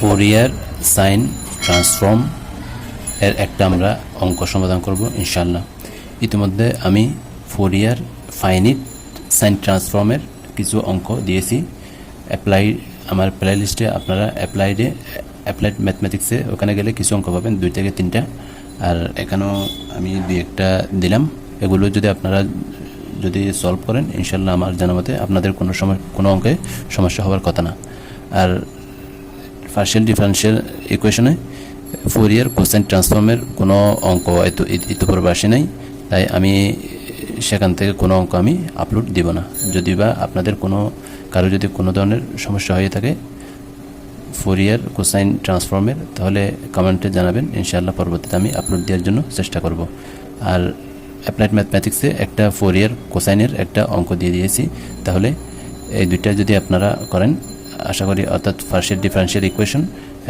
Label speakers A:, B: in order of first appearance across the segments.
A: Fourier sign transform এর একটা আমরা অঙ্ক সমাধান করব ইনশাল্লাহ ইতিমধ্যে আমি ফোরিয়ার ফাইনিট সাইন ট্রান্সফর্মের কিছু অঙ্ক দিয়েছি। অ্যাপ্লাই আমার প্লে লিস্টে আপনারা অ্যাপ্লাইডে অ্যাপ্লাইড ম্যাথমেটিক্সে ওখানে গেলে কিছু অঙ্ক পাবেন, দুই থেকে তিনটা। আর এখানেও আমি দুই একটা দিলাম। এগুলো যদি আপনারা যদি সলভ করেন ইনশাল্লাহ আমার জানা মতে আপনাদের কোনো সময়, কোনো অঙ্কে সমস্যা হওয়ার কথা না। আর পার্শিয়াল ডিফারেন্সিয়াল ইকুয়েশনে ফোরিয়ার কোসাইন ট্রান্সফর্মের কোনো অঙ্ক ইতিপূর্বে আসে নাই। তাই আমি সেখান থেকে কোনো অঙ্ক আমি আপলোড দিব না। যদি বা আপনাদের কোনো, কারও যদি কোনো ধরনের সমস্যা হয়ে থাকে ফোরিয়ার কোসাইন ট্রান্সফর্মের তাহলে কমেন্টে জানাবেন। ইনশাআল্লাহ পরবর্তীতে আমি আপলোড দেওয়ার জন্য চেষ্টা করব। আর অ্যাপ্লাইড ম্যাথমেটিক্সে একটা ফোর ইয়ার কোসাইনের একটা অঙ্ক দিয়ে দিয়েছি। তাহলে এই দুইটা যদি আপনারা করেন আশা করি অর্থাৎ ফার্স্টের ডিফারেন্সিয়াল ইকুয়েশন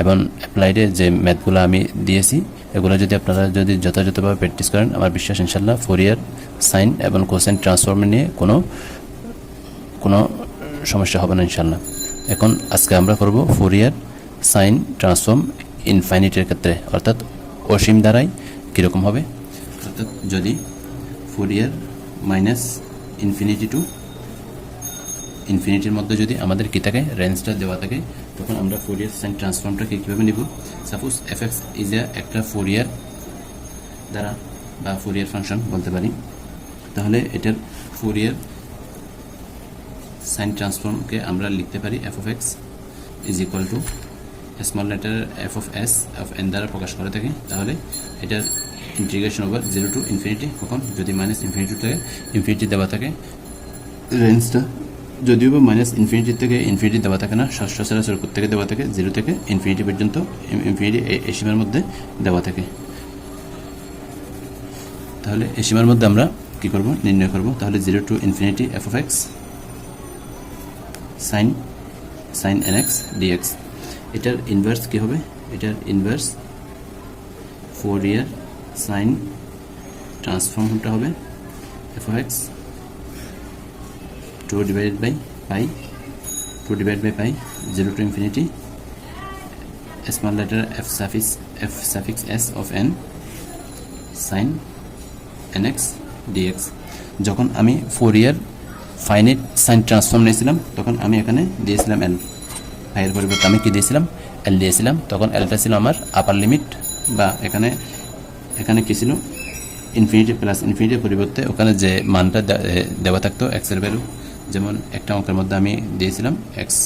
A: এবং অ্যাপ্লাইডে যে ম্যাথগুলো আমি দিয়েছি, এগুলো যদি আপনারা যদি যথাযথভাবে প্র্যাকটিস করেন, আমার বিশ্বাস ইনশাল্লাহ ফোরিয়ার সাইন এবং কোসাইন ট্রান্সফর্ম নিয়ে কোনো কোনো সমস্যা হবে না ইনশাল্লাহ এখন আজকে আমরা করব ফোরিয়ার সাইন ট্রান্সফর্ম ইনফাইনিটের ক্ষেত্রে, অর্থাৎ অসীম দ্বারাই কীরকম হবে? অর্থাৎ যদি ফোরিয়ার মাইনাস ইনফিনিটি টু ইনফিনিটির মধ্যে যদি আমাদের কী থাকে রেঞ্জটা দেওয়া থাকে, তখন আমরা ফোরিয়ার সাইন ট্রান্সফর্মটাকে কীভাবে নিব? সাপোজ এফ এক্স ইজ একটা ফোরিয়ার দ্বারা বা ফোরিয়ার ফাংশন বলতে পারি। তাহলে এটার ফোরিয়ার সাইন ট্রান্সফর্মকে আমরা লিখতে পারি f of x is equal to small letter f of s of n দ্বারা প্রকাশ করে থাকে। তাহলে এটার integration over zero to infinity কখন? যদি মাইনাস ইনফিনিটি থেকে ইনফিনিটি দেওয়া থাকে রেঞ্জটা যদিও বা মাইনাস ইনফিনিটি থেকে ইনফিনিটি দেওয়া থাকে না সচরাচর থেকে দেওয়া থাকে জিরো থেকে ইনফিনিটি পর্যন্ত ইনফিনিটি এই সীমার মধ্যে দেওয়া থাকে। তাহলে এই সীমার মধ্যে আমরা কি করব? নির্ণয় করব। তাহলে zero to infinity f of x sine sine n x dx এটার ইনভার্স কী হবে? এটার ইনভার্স ফোর ইয়ার সাইন ট্রান্সফর্মটা হবে f of x two divided by pi two divide by pi zero to infinity letter f suffix f suffix s of n sine n x dx যখন আমি Fourier finite sine transform নিয়েছিলাম, তখন আমি এখানে দিয়েছিলাম এল ফাইয়ের পরিবর্তে আমি কি দিয়েছিলাম? এল দিয়েছিলাম। তখন এলটা ছিল আমার আপার লিমিট বা এখানে এখানে কী ছিল? ইনফিনিটি প্লাস ইনফিনিটির পরিবর্তে ওখানে যে মানটা দেওয়া থাকতো এক্সের ভ্যালু যেমন একটা অঙ্কের মধ্যে আমি দিয়েছিলাম এক্স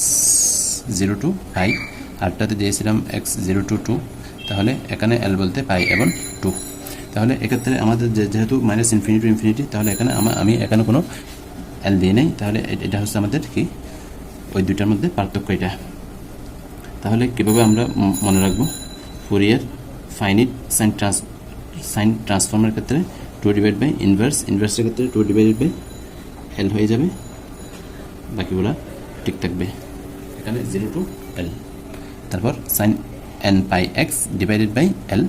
A: জিরো টু পাই আরটাতে দিয়েছিলাম এক্স জিরো টু টু তাহলে এখানে এল বলতে পাই এবং টু তাহলে এক্ষেত্রে আমাদের যেহেতু মাইনাস ইনফিনিটি ইনফিনিটি তাহলে এখানে আমি এখানে কোনো এল দিয়ে নেই, তাহলে এটা হচ্ছে আমাদের কি? ওই দুইটার মধ্যে পার্থক্য এটা। তাহলে কীভাবে আমরা মনে রাখব? Fourier finite sine trans sine ট্রান্সফর্মের ক্ষেত্রে টু ডিভাইড বাই ইনভার্স ইনভার্সের ক্ষেত্রে টু ডিভাইডেড বাই এল হয়ে যাবে। বাকিগুলো ঠিক থাকবে। এখানে জিরো টু এল তারপর sine n pi x divided by l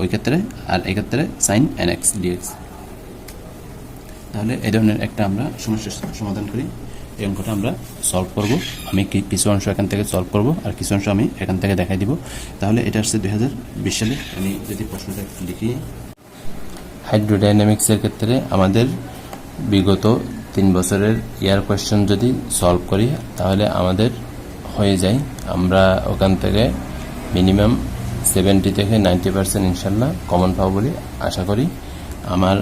A: ওই ক্ষেত্রে আর এই ক্ষেত্রে সাইন এন এক্স ডিএক্স তাহলে এই ধরনের একটা আমরা সমস্যার সমাধান করি। এই অঙ্কটা আমরা সলভ করব। আমি কিছু অংশ এখান থেকে সলভ করব আর কিছু অংশ আমি এখান থেকে দেখাই দিব। তাহলে এটা আসছে দুই সালে। আমি যদি প্রশ্নটা লিখি। হাইড্রোডাইনামিক্সের ক্ষেত্রে আমাদের বিগত তিন বছরের ইয়ার কোয়েশ্চেন যদি সলভ করি, তাহলে আমাদের হয়ে যায়। আমরা ওখান থেকে মিনিমাম সেভেন্টি থেকে নাইনটি পার্সেন্ট ইনশাল্লাহ কমন পাবো বলে আশা করি। আমার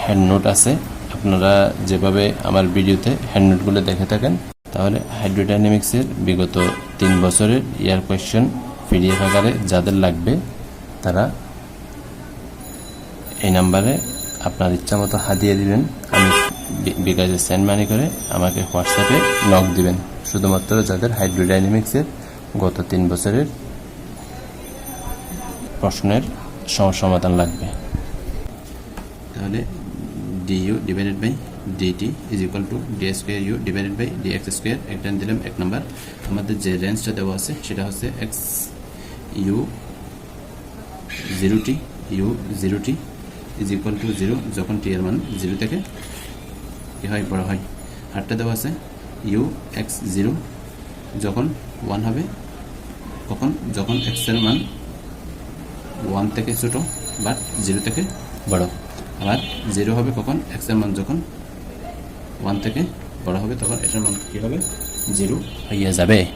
A: হ্যান্ড নোট আছে, আপনারা যেভাবে আমার ভিডিওতে হ্যান্ড নোটগুলো দেখে থাকেন, তাহলে হাইড্রোডাইনামিক্সের বিগত তিন বছরের ইয়ার কোয়েশ্চেন পিডিএফ আকারে যাদের লাগবে, তারা এই নাম্বারে আপনার ইচ্ছা মতো হাতিয়ে দিবেন। আমি বিকাশে সেন্ড মানি করে আমাকে হোয়াটসঅ্যাপে নক দিবেন। শুধুমাত্র যাদের হাইড্রোডাইনামিক্সের গত তিন বছরের প্রশ্নের সমাধান লাগবে। তাহলে du divided by dt is equal to d square u divided by dx square, একটা দিলাম, এক নাম্বার। আমাদের যে রেঞ্জটা দেওয়া আছে, সেটা হচ্ছে x u zero t u zero t is equal to zero যখন টি এর মান জিরো থেকে কি হয়, বড় হয়। আটটা দেওয়া আছে। ইউ এক্স জিরো যখন ওয়ান হবে কখন যখন এক্সের মান ওয়ান থেকে ছোট বাট জিরো থেকে বড়। আবার জিরো হবে কখন এক্সের মান যখন ওয়ান থেকে বড় হবে, তখন এটার মান কী হবে? জিরো হইয়া যাবে।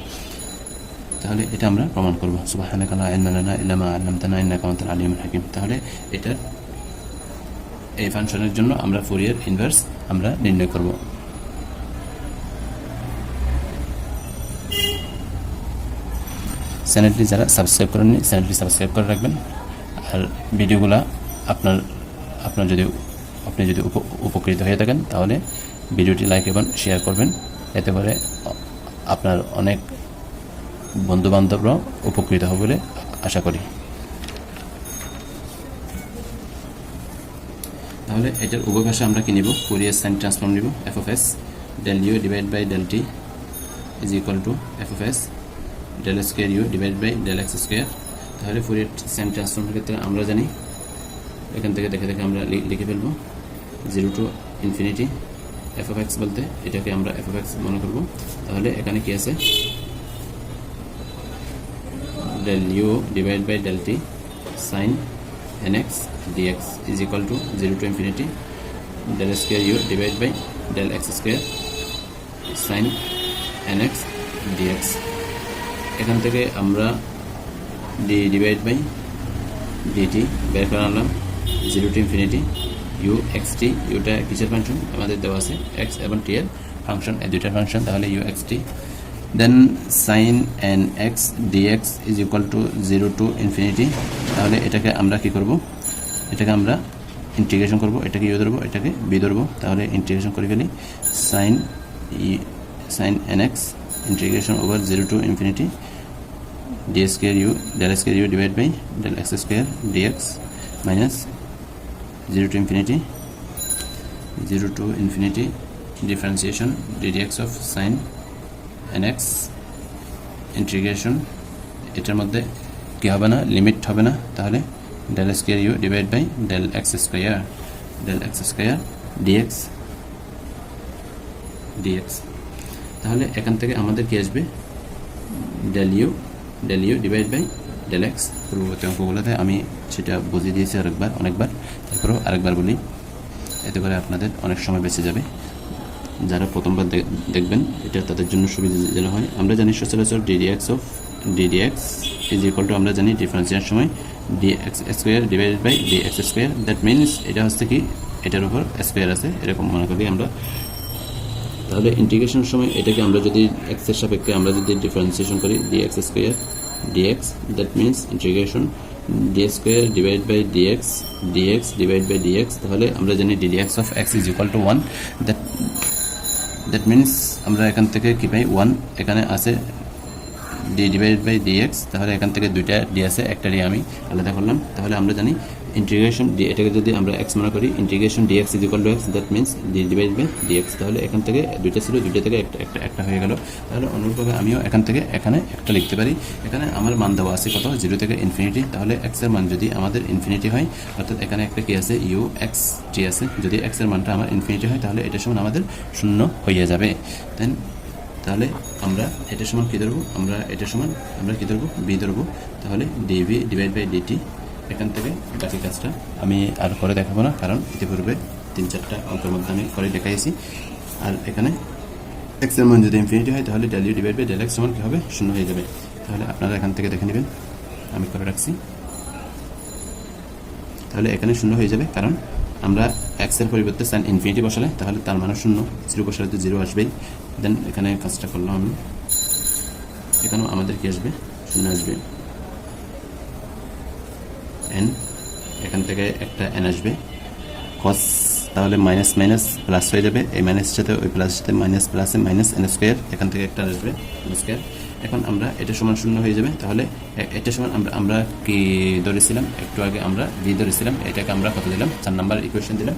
A: তাহলে এটা আমরা প্রমাণ করব। সুবাহানাকা লা ইলমা লানা ইল্লা মা আল্লামতানা, ইন্নাকা আনতাল আলিমুল হাকিম। তাহলে এটার এই ফাংশনের জন্য আমরা ফোরিয়ার ইনভার্স আমরা নির্ণয় করব। চ্যানেলটি যারা সাবস্ক্রাইব করেননি চ্যানেলটি সাবস্ক্রাইব করে রাখবেন। আর ভিডিওগুলো আপনার আপনার যদি, আপনি যদি উপ- উপকৃত হয়ে থাকেন, তাহলে ভিডিওটি লাইক এবং শেয়ার করবেন। এতে করে আপনার অনেক বন্ধু বান্ধবরাও উপকৃত হবে বলে আশা করি। তাহলে এটার উভয় ভাষা আমরা কি নিব? ফুরিয়ার সাইন ট্রান্সফর্ম নিব f of s del u divide by del t is equal to f of s del square u divide by del x square তাহলে ফুরিয়ার সাইন ট্রান্সফর্মের ক্ষেত্রে আমরা জানি, এখান থেকে দেখে দেখে আমরা লিখে ফেলব zero to infinity f of x বলতে এটাকে আমরা এফ অফ এক্স মনে করব। তাহলে এখানে কি আছে? Del u divide by del t del t sin nx, dx is equal to 0 to infinity, del square u divided by del x square sin nx dx. এখান থেকে আমরা ডি ডিভাইড বাই ডিটি বের করে আনলাম zero to infinity U X T Yuta কিসের function আমাদের দেওয়া আছে এক্স এবং টি এর ফাংশন এই দুইটার ফাংশন তাহলে u x t then sine n x dx is equal to zero to infinity তাহলে এটাকে আমরা কি করব? এটাকে আমরা ইন্টিগ্রেশন করব। এটাকে ইউ ধরবো, এটাকে বি ধরবো। তাহলে ইন্টিগ্রেশন করে ফেলি। Sine e sine n x integration over zero to infinity d square u, del square u divided by del x square dx minus 0 to infinity 0 to infinity differentiation ddx of sin nx integration এটার মধ্যে কি হবে না? Limit হবে না? তাহলে del square u divide by del x square del x square dx dx তাহলে এখান থেকে আমাদের কি আসবে? Del u del u divide by del x পূর্ববর্তী অঙ্কগুলোতে আমি সেটা বুঝিয়ে দিয়েছি আরেকবার, অনেকবার। তারপরেও আরেকবার বলি, এতে করে আপনাদের অনেক সময় বেঁচে যাবে। যারা প্রথমবার দেখবেন, এটা তাদের জন্য সুবিধা যেন হয়। আমরা জানি সচরাচর ddx of ddx is equal to আমরা জানি ডিফারেন্সিয়ার সময় d x square divided by d x square that means এটা হচ্ছে কি? এটার উপর স্কোয়ার আছে, এরকম মনে করি আমরা। তাহলে ইন্টিগ্রেশনের সময় এটাকে আমরা যদি এক্সের সাপেক্ষে আমরা যদি ডিফারেন্সিয়েশন করি d x square dx that means integration d square divide by dx dx divide by dx তাহলে আমরা জানি ddx of x is equal to one that that means আমরা এখান থেকে কী পাই? ওয়ান এখানে আছে d divide by d x তাহলে এখান থেকে দুইটা ডি আছে, একটা ডি আমি আলাদা করলাম। তাহলে আমরা জানি ইন্টিগ্রেশন ডি এটাকে যদি আমরা এক্স মনে করি integration dx is equal to x that means d divide by dx তাহলে এখান থেকে দুইটা ছিল, দুইটা থেকে একটা একটা একটা হয়ে গেল। তাহলে অনুরূপভাবে আমিও এখান থেকে এখানে একটা লিখতে পারি। এখানে আমার মান দেওয়া আছে কত? জিরো থেকে ইনফিনিটি তাহলে এক্সের মান যদি আমাদের ইনফিনিটি হয়, অর্থাৎ এখানে একটা কি আছে? ইউ এক্স টি আছে। যদি এক্সের মানটা আমার ইনফিনিটি হয়, তাহলে এটার সমান আমাদের শূন্য হয়ে যাবে। দেন তাহলে আমরা এটার সমান কী ধরবো? আমরা এটার সমান, আমরা কী ধরবো? বি ধরবো। তাহলে ডিভি ডিভাইড বাই ডিটি এখান থেকে বাকি কাজটা আমি আর করে দেখাবো না, কারণ ইতিপূর্বে তিন চারটা অঙ্কের মধ্যে আমি করে দেখাইছি। আর এখানে এক্সের মান যদি ইনফিনিটি হয়, তাহলে ডেল ডিভাইড বাই ডেল সমান কী হবে? শূন্য হয়ে যাবে। তাহলে আপনারা এখান থেকে দেখে নেবেন। আমি করে রাখছি। তাহলে এখানে শূন্য হয়ে যাবে, কারণ আমরা এক্সের পরিবর্তে সাইন ইনফিনিটি বসালে, তাহলে তার মানে শূন্য। জিরো বসালে তো জিরো আসবেই। দেন এখানে কাজটা করলাম আমি। এখানেও আমাদের কি আসবে? শূন্য আসবে। এন এখান থেকে একটা এন আসবে। কস তাহলে মাইনাস মাইনাস প্লাস হয়ে যাবে। এই মাইনাস সাথে, ওই প্লাস সাথে মাইনাস প্লাসে মাইনাস এন স্কোয়ার এখান থেকে একটা আসবে এন স্কোয়ার এখন আমরা এটা সমান শূন্য হয়ে যাবে। তাহলে এটা সমান আমরা আমরা কি ধরেছিলাম? একটু আগে আমরা ভি ধরেছিলাম। এটাকে আমরা কত দিলাম? চার নাম্বার ইকুয়েশন দিলাম।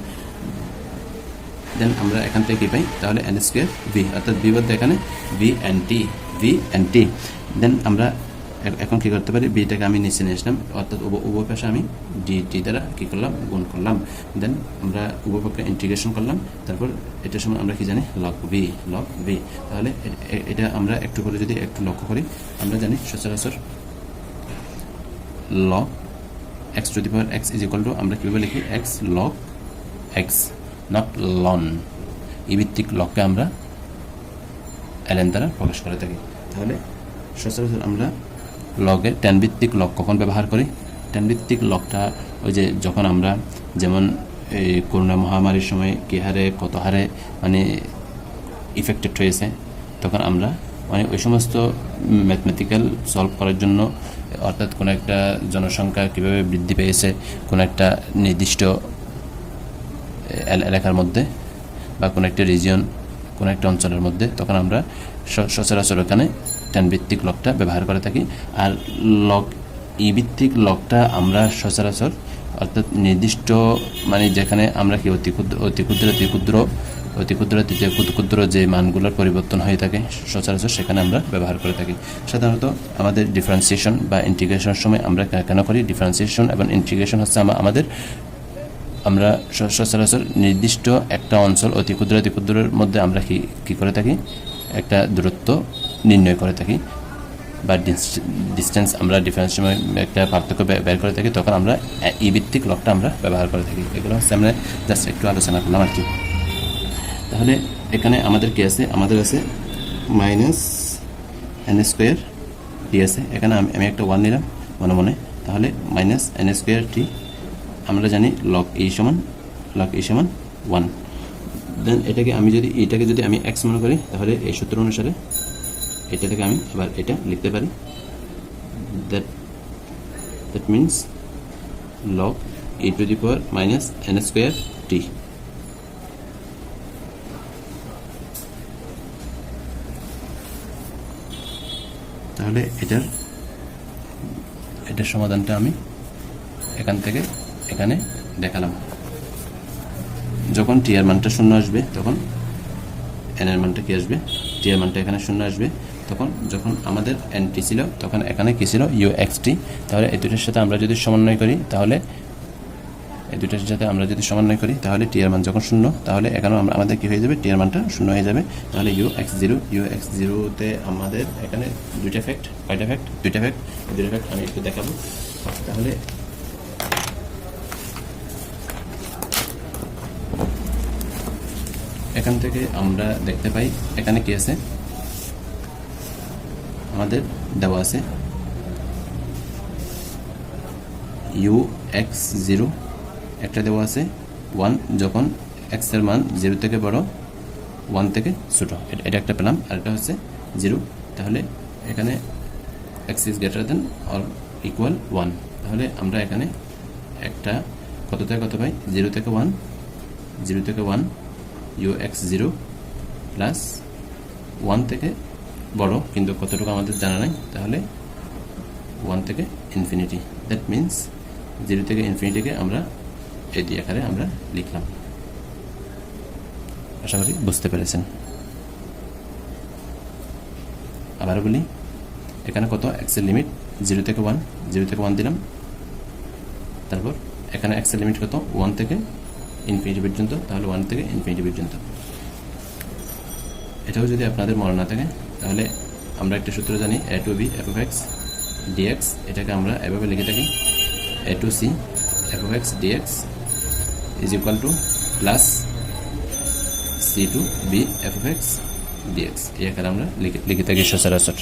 A: দেন আমরা এখান থেকে কী পাই? তাহলে এন স্কোয়ার ভি অর্থাৎ ভি বলতে এখানে v n t v n t then আমরা এখন কি করতে পারি? বিটাকে আমি নিচে নিয়ে আসলাম। অর্থাৎ উভ- উভয় পাশে আমি ডি টি দ্বারা কি করলাম? গুণ করলাম। দেন আমরা উভয় পক্ষে ইন্টিগ্রেশন করলাম। তারপর এটার সময় আমরা কি জানি? লক ভি লক ভি তাহলে এটা আমরা একটু করে যদি একটু লক্ষ্য করি, আমরা জানি সচরাচর log x to the power x is equal to আমরা কীভাবে লিখি? X log x not ln এই ভিত্তিক লগকে আমরা এলেন দ্বারা প্রকাশ করে থাকি। তাহলে সচরাচর আমরা লগের টেন ভিত্তিক লগ কখন ব্যবহার করি? টেন ভিত্তিক লগটা ওই যে যখন আমরা যেমন এই করোনা মহামারীর সময় কী হারে, কত হারে মানে ইফেক্টেড হয়েছে, তখন আমরা মানে ওই সমস্ত ম্যাথমেটিক্যাল সলভ করার জন্য, অর্থাৎ কোনো একটা জনসংখ্যা কীভাবে বৃদ্ধি পেয়েছে, কোনো একটা নির্দিষ্ট এলাকার মধ্যে বা কোনো একটা রিজিয়ন কোনো একটা অঞ্চলের মধ্যে, তখন আমরা সচরাচর ওখানে টেন ভিত্তিক লকটা ব্যবহার করে থাকি। আর লক, ই ভিত্তিক লকটা আমরা সচরাচর অর্থাৎ নির্দিষ্ট মানে যেখানে আমরা কি অতি ক্ষুদ্র অতি ক্ষুদ্র অতি ক্ষুদ্র অতি ক্ষুদ্র ক্ষুদ্র ক্ষুদ্র যে মানগুলোর পরিবর্তন হয়ে থাকে, সচরাচর সেখানে আমরা ব্যবহার করে থাকি। সাধারণত আমাদের ডিফারেন্সিয়েশন বা ইন্টিগ্রেশনের সময় আমরা কেন করি? ডিফারেন্সিয়েশন এবং ইন্টিগ্রেশন হচ্ছে আমাদের আমরা সচরাচর নির্দিষ্ট একটা অঞ্চল অতি ক্ষুদ্র, অতি ক্ষুদ্রের মধ্যে আমরা কি, কী করে থাকি? একটা দূরত্ব নির্ণয় করে থাকি বা ডিস্টেন্স আমরা ডিফারেন্স সময় একটা পার্থক্য বের করে থাকি, তখন আমরা ই ভিত্তিক লকটা আমরা ব্যবহার করে থাকি। এগুলো হচ্ছে আমরা জাস্ট একটু আলোচনা করলাম আর কি। তাহলে এখানে আমাদের কি আছে? আমাদের আছে মাইনাস এন স্কোয়ার টি আছে। এখানে আমি একটা ওয়ান নিলাম মনে মনে। তাহলে মাইনাস এন স্কোয়ার টি আমরা জানি লক এই সমান লক এই সমান ওয়ান দেন এটাকে আমি যদি, এটাকে যদি আমি এক্স মনে করি, তাহলে এই সূত্র অনুসারে এটা থেকে আমি আবার এটা লিখতে পারি। That that means log a to the power minus n square t তাহলে এটার এটার সমাধানটা আমি এখান থেকে এখানে দেখালাম। যখন টি এর মানটা শূন্য আসবে, তখন এন এর মানটা কি আসবে? টি এর মানটা এখানে শূন্য আসবে। তখন যখন আমাদের এন টি ছিল, তখন এখানে কি ছিল? ইউ এক্স টি তাহলে এই দুটোর সাথে আমরা যদি সমন্বয় করি, তাহলে এই দুটোর সাথে আমরা যদি সমন্বয় করি, তাহলে টি এর মান যখন শূন্য, তাহলে এখানেও আমরা, আমাদের কি হয়ে যাবে? টি এর মানটা শূন্য হয়ে যাবে। তাহলে u x zero u x জিরোতে আমাদের এখানে দুইটা ফ্যাক্ট কয়টা ফ্যাক্ট দুইটা ফ্যাক্ট দুইটা ফ্যাক্ট আমি একটু দেখাবো। তাহলে এখান থেকে আমরা দেখতে পাই, এখানে কি আছে? আমাদের দেওয়া আছে। ইউ এক্স জিরো একটা দেওয়া আছে। ওয়ান যখন এক্সের মান জিরো থেকে বড় ওয়ান থেকে ছোটো। এটা এটা একটা পেলাম। আর একটা হচ্ছে জিরো তাহলে এখানে x is greater than or equal one তাহলে আমরা এখানে একটা কত থেকে কত পাই? জিরো থেকে ওয়ান জিরো থেকে one u x zero plus one থেকে বড়, কিন্তু কতটুকু আমাদের জানা নাই, তাহলে ওয়ান থেকে ইনফিনিটি দ্যাট মিন্স জিরো থেকে ইনফিনিটিকে আমরা এটি আকারে আমরা লিখলাম। আশা করি বুঝতে পেরেছেন। আবারও বলি, এখানে কত এক্সের লিমিট জিরো থেকে ওয়ান জিরো থেকে ওয়ান দিলাম। তারপর এখানে এক্সের লিমিট কত? ওয়ান থেকে ইনফিনিটি পর্যন্ত, তাহলে ওয়ান থেকে ইনফিনিটি পর্যন্ত। এটাও যদি আপনাদের মনে না থাকে তাহলে আমরা একটা সূত্র জানি a to b f f x dx এটাকে আমরা এভাবে লিখে থাকি a to c f f x dx is equal to plus c to b f f x dx এই আকারে আমরা লিখে লিখে থাকি সচরাচর।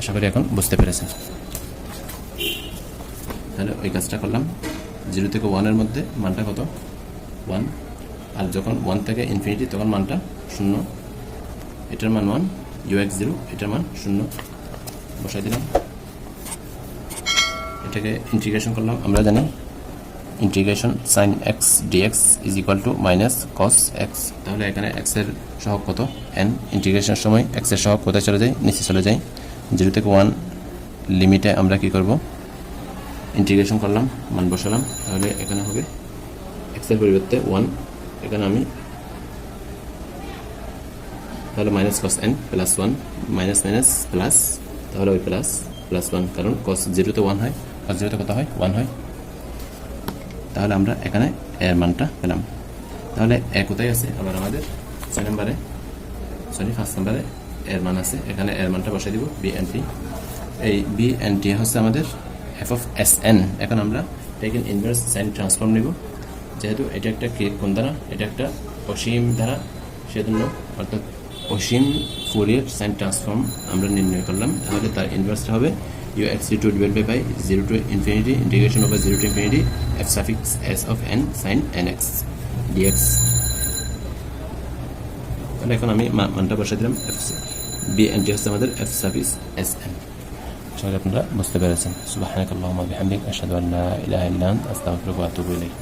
A: আশা করি এখন বুঝতে পেরেছেন। তাহলে ওই কাজটা করলাম। জিরো থেকে ওয়ানের মধ্যে মানটা কত? ওয়ান আর যখন ওয়ান থেকে ইনফিনিটি তখন মানটা শূন্য। এটার মান ওয়ান ইউ এক্স জিরো এটার মান শূন্য। বসাই দিলাম। এটাকে ইন্টিগ্রেশন করলাম। আমরা জানি integration sine x dx is equal to minus cos x তাহলে এখানে এক্সের সহগ কত? এন ইন্টিগ্রেশনের সময় এক্সের সহগ কোথায় চলে যায়? নিচে চলে যায়। জিরো থেকে ওয়ান লিমিটে আমরা কি করব? ইন্টিগ্রেশন করলাম, মান বসালাম। তাহলে এখানে হবে এক্সের পরিবর্তে ওয়ান এখানে আমি তাহলে minus cos n plus one minus minus plus তাহলে ওই প্লাস প্লাস ওয়ান কারণ কস জিরোতে ওয়ান হয় কস জিরোতে কত হয়? ওয়ান হয়। তাহলে আমরা এখানে এর মানটা পেলাম। তাহলে এ কোথায় আছে? আবার আমাদের ছয় নম্বরে সরি ফার্স্ট নম্বরে এর মান আছে। এখানে এর মানটা বসাই দিব বি এন টি এই বি এন টি হচ্ছে আমাদের এফ অফ এস এন এখন আমরা এটাকে ইনভার্স সাইন ট্রান্সফর্ম নেব। যেহেতু এটা একটা কোন ধারা এটা একটা অসীম ধারা, সেজন্য অর্থাৎ অসীম ফোরিয়ার সাইন ট্রান্সফর্ম আমরা নির্ণয় করলাম। তাহলে তার ইনভার্সটা হবে। U x two divide by by zero to infinity integration over zero to infinity f suffix s of n sine n x dx তাহলে এখন আমি মানটা বসে দিলাম। এফ বি এন টি হচ্ছে আমাদের এফ সাফিক্স এস এন করি আপনারা বুঝতে পেরেছেন। সুবাহ আল্লাহ বিহামদিক, আশহাদু আল্লা ইলাহা ইল্লা আনতা, আস্তাগফিরুকা ওয়া আতুবু ইলাইক।